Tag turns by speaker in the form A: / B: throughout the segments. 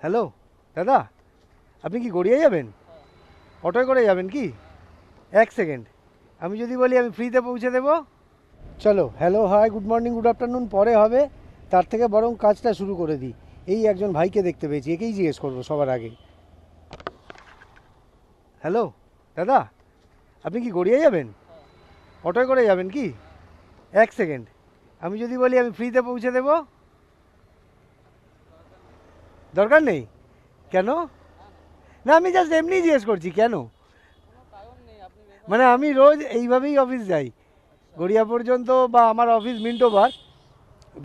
A: Hello, দাদা, আপনি কি গড়িয়ে যাবেন? অটোয় করে যাবেন কি? এক সেকেন্ড। আমি যদি বলি আমি ফ্রিতে পৌঁছে দেবো? চলো, hello, hi, good morning, good afternoon, পরে হবে। তার থেকে বরং কাজটা শুরু করে দিই। এই একজন ভাইকে দেখতে পেয়েছি, একেই জিজ্ঞেস করব সবার আগে। হ্যালো, দাদা, আপনি কি গড়িয়ে যাবেন? অটোয় করে যাবেন কি? এক সেকেন্ড। আমি যদি বলি আমি ফ্রিতে পৌঁছে দেবো? দরকার নেই? কেন? না, আমি জাস্ট এমনি জিজ্ঞেস করছি, কেন? মানে আমি রোজ এইভাবেই অফিস যাই। গড়িয়া পর্যন্ত বা আমার অফিস মিন্টো বার,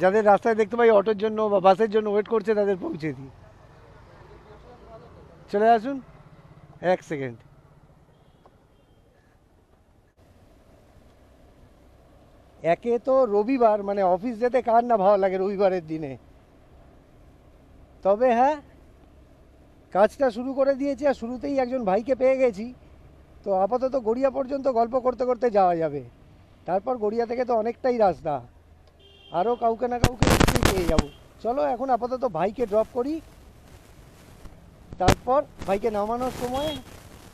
A: যাদের রাস্তায় দেখতে পাই অটোর জন্য বা বাসের জন্য ওয়েট করছে, তাদের পৌঁছে দিই। চলে আসুন, এক সেকেন্ড একে তো রবিবার মানে অফিস যেতে কার না ভালো লাগে রবিবারের দিনে? তবে হ্যাঁ কাজটা শুরু করে দিয়েছি আর শুরুতেই একজন ভাইকে পেয়ে গেছি। তো আপাতত গড়িয়া পর্যন্ত গল্প করতে করতে যাওয়া যাবে। তারপর গড়িয়া থেকে তো অনেকটাই রাস্তা। আরও কাউকে না কাউকে পেয়ে যাব। চলো এখন আপাতত ভাইকে ড্রপ করি। তারপর ভাইকে নামানোর সময়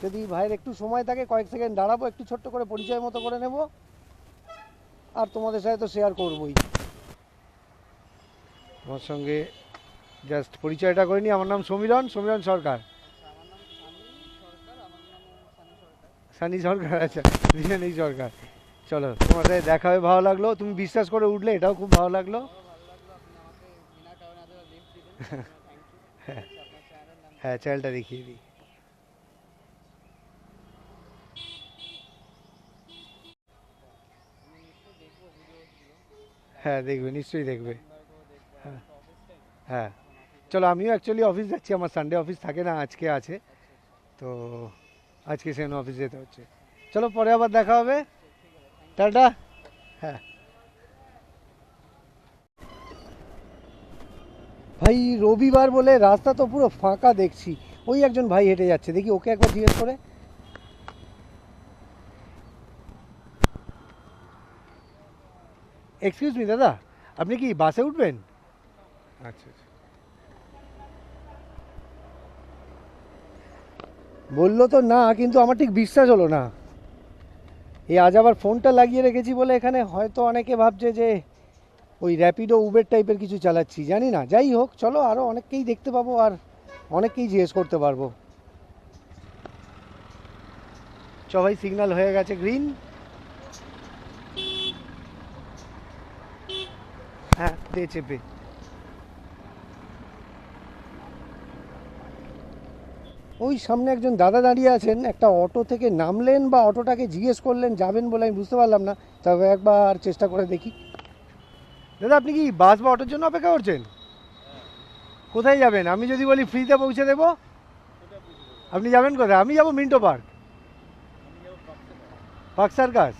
A: যদি ভাইয়ের একটু সময় থাকে, কয়েক সেকেন্ড দাঁড়াবো, একটু ছোট্ট করে পরিচয় মতো করে নেব। আর তোমাদের সাথে তো শেয়ার করবই। আমার সঙ্গে জাস্ট পরিচয়টা করে নিই, আমার নাম সমীরণ সমীরণ সরকার। সানি সরকার আচ্ছা বিজনেই সরকার। চলো তোমার সাথে দেখা হয়ে ভালো লাগল। তুমি বিশ্বাস করে উঠলে, এটাও খুব ভালো লাগল। হ্যাঁ চ্যানেলটা দেখিয়ে দিই। হ্যাঁ দেখবে, নিশ্চয়ই দেখবে। হ্যাঁ হ্যাঁ। চলো, আমিও অ্যাকচুয়ালি অফিস যাচ্ছি, আমার সানডে অফিস থাকে না, আজকে আছে। তো আজকে সেখানে অফিস যেতে হচ্ছে। চলো, পরে আবার দেখা হবে। টাটা। হ্যাঁ। ভাই, রবিবার বলে রাস্তা তো পুরো ফাঁকা দেখছি। ওই একজন ভাই হেঁটে যাচ্ছে, দেখি ওকে একবার জিজ্ঞেস করে। এক্সকিউজ মি দাদা, আপনি কি বাসে উঠবেন? আচ্ছা আচ্ছা। বলল তো না, কিন্তু আমার ঠিক বিশ্বাস হলো না। এই আজ আবার ফোনটা লাগিয়ে রেখেছি বলে এখানে হয়তো অনেকে ভাবছে যে ওই র্যাপিডো উবের টাইপের কিছু চালাচ্ছি, জানি না। যাই হোক, চলো আরও অনেককেই দেখতে পাবো আর অনেককেই জিজ্ঞেস করতে পারব। চ ভাই সিগন্যাল হয়ে গেছে গ্রিন হ্যাঁ দে চেপে ওই সামনে একজন দাদা দাঁড়িয়ে আছেন, একটা অটো থেকে নামলেন বা অটোটাকে জিজ্ঞেস করলেন, যাবেন বলে আমি বুঝতে পারলাম না। তবে একবার চেষ্টা করে দেখি। দাদা, আপনি কি বাস বা অটোর জন্য অপেক্ষা করছেন? কোথায় যাবেন? আমি যদি বলি ফ্রিতে পৌঁছে দেবো। আপনি যাবেন কোথায়? আমি যাব মিন্টো পার্ক। Park circus?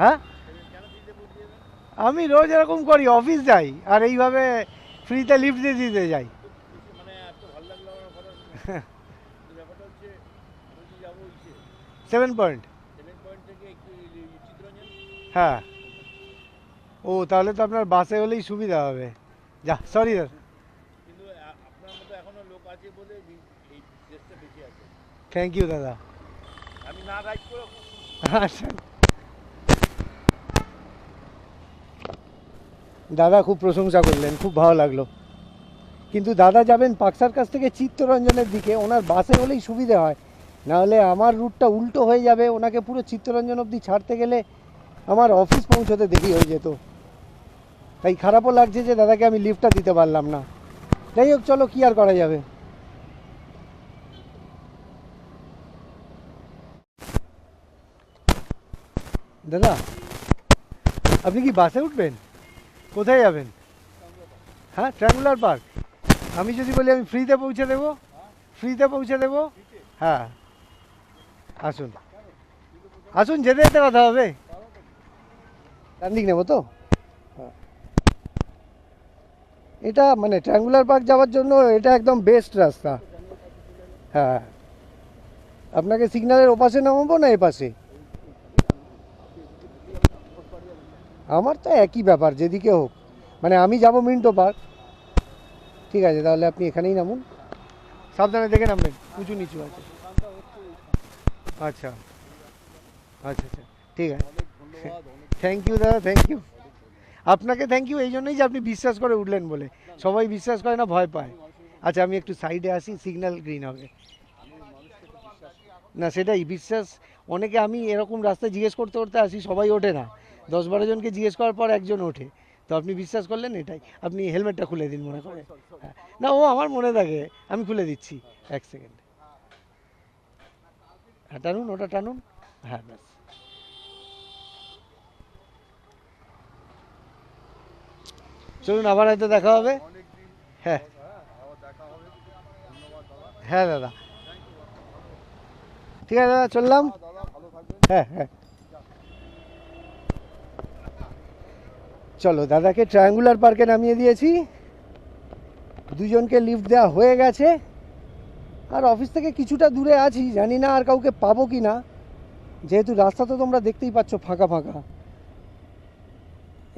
A: হ্যাঁ? আমি রোজ এরকম করি, অফিস যাই, আর এইভাবে ফ্রিতে লিফট দিয়ে দিতে যাই
B: মানে এত ভালো লাগল আমার কথা শুনে। ব্যাপারটা হচ্ছে বলছি যাব ইসে
A: সেভেন পয়েন্ট। হ্যাঁ। ও তাহলে তো আপনার বাসে হলেই সুবিধা হবে। যা সরি
B: আছে
A: থ্যাংক ইউ দাদা। আচ্ছা। দাদা খুব প্রশংসা করলেন খুব ভালো লাগল। কিন্তু দাদা যাবেন পাকসার কাছ থেকে চিত্তরঞ্জনের দিকে ওনার বাসে হলেই সুবিধা হয়। নাহলে আমার রুটটা উল্টো হয়ে যাবে, ওনাকে পুরো চিত্তরঞ্জন অবধি ছাড়তে গেলে আমার অফিস পৌঁছতে দেরি হয়ে যেত। তাই খারাপও লাগছে যে দাদাকে আমি লিফটটা দিতে পারলাম না। যাই হোক, চলো, কী আর করা যাবে? দাদা, আপনি কি বাসে উঠবেন? কোথায় যাবেন? হ্যাঁ ট্রায়াঙ্গুলার পার্ক আমি যদি বলি আমি ফ্রিতে পৌঁছে দেবো? ফ্রিতে পৌঁছে দেবো? হ্যাঁ। আসুন। আসুন, যেতে যেতে কথা হবে। ডান দিক নেব তো? হ্যাঁ। এটা মানে ট্রায়াঙ্গুলার পার্ক যাওয়ার জন্য এটা একদম বেস্ট রাস্তা। হ্যাঁ। আপনাকে সিগন্যালের ওপাশে নামাবো না এপাশে? আমার তো একই ব্যাপার, যেদিকে হোক। মানে আমি যাব মিন্টো পার্ক ঠিক আছে, তাহলে আপনি এখানেই নামুন। সাবধানে দেখে নামবেন, উঁচু নিচু আছে। আচ্ছা। আচ্ছা আচ্ছা। ঠিক আছে। থ্যাংক ইউ দাদা থ্যাংক ইউ আপনাকে থ্যাংক ইউ এই জন্যই যে আপনি বিশ্বাস করে উঠলেন বলে। সবাই বিশ্বাস করে না, ভয় পায়। আচ্ছা আমি একটু সাইডে আসি সিগন্যাল গ্রিন হবে। না, সেটাই, বিশ্বাস, অনেকে আমি এরকম রাস্তায় জিজ্ঞেস করতে করতে আসি, সবাই ওঠে না। দশ বারো জনকে জিজ্ঞেস করার পর একজন ওঠে। তো আপনি বিশ্বাস করলেন এটাই? আপনি হেলমেটটা খুলে দিন মনে করে। হ্যাঁ। না, ও আমার মনে থাকে, আমি খুলে দিচ্ছি। এক সেকেন্ড হ্যাঁ টানুন, ওটা টানুন। হ্যাঁ ব্যাস। চলুন, আবার হয়তো দেখা হবে। হ্যাঁ।
B: হ্যাঁ দাদা।
A: ঠিক আছে, দাদা, চললাম। হ্যাঁ হ্যাঁ। চলো, দাদাকে ট্রায়াঙ্গুলার পার্কে নামিয়ে দিয়েছি। দুজনকে লিফট দেওয়া হয়ে গেছে। আর অফিস থেকে কিছুটা দূরে আছি, জানি না আর কাউকে পাবো কি না। যেহেতু রাস্তা তো তোমরা দেখতেই পাচ্ছ ফাঁকা ফাঁকা।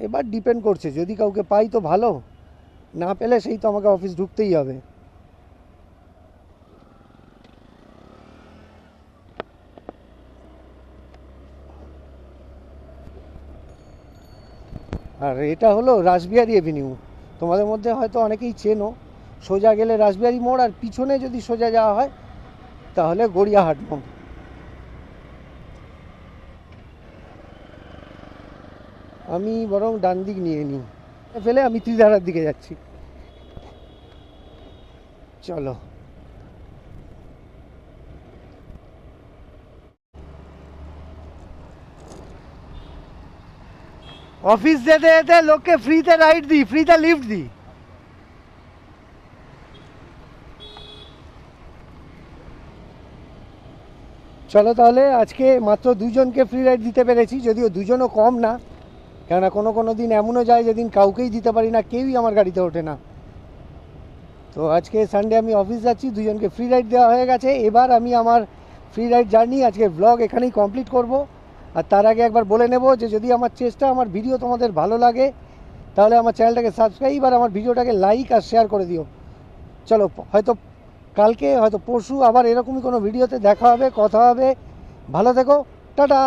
A: এবার ডিপেন্ড করছে, যদি কাউকে পাই তো ভালো, না পেলে সেই তো আমাকে অফিস ঢুকতেই হবে। আর এটা হলো রাসবিহারি এভিনিউ। তোমাদের মধ্যে হয়তো অনেকেই চেনো। সোজা গেলে রাসবিহারি মোড় আর পিছনে যদি সোজা যাওয়া হয়, তাহলে গড়িয়াহাট মোড়। আমি বরং ডান দিক নিয়ে নিই। ফেলে আমি ত্রিধারার দিকে যাচ্ছি। চলো। অফিস যেতে যেতে লোককে ফ্রিতে রাইড দিই ফ্রিতে লিফট দিই। চলো তাহলে আজকে মাত্র দুজনকে ফ্রি রাইড দিতে পেরেছি, যদিও দুজনও কম না। কেননা কোনো কোনো দিন এমনও যায় যেদিন কাউকেই দিতে পারি না, কেউই আমার গাড়িতে ওঠে না। তো আজকে সানডে আমি অফিস যাচ্ছি, দুজনকে ফ্রি রাইড দেওয়া হয়ে গেছে। এবার আমি আমার ফ্রি রাইড জার্নি আজকে ব্লগ এখানেই কমপ্লিট করব। আর তার আগে একবার বলে নেব যে যদি আমার চেষ্টা, আমার ভিডিও তোমাদের ভালো লাগে, তাহলে আমার চ্যানেলটাকে সাবস্ক্রাইব আর আমার ভিডিওটাকে লাইক আর শেয়ার করে দিও। চলো, হয়তো কালকে হয়তো পরশু আবার এরকমই কোনো ভিডিওতে দেখা হবে কথা হবে। ভালো থেকো টাটা।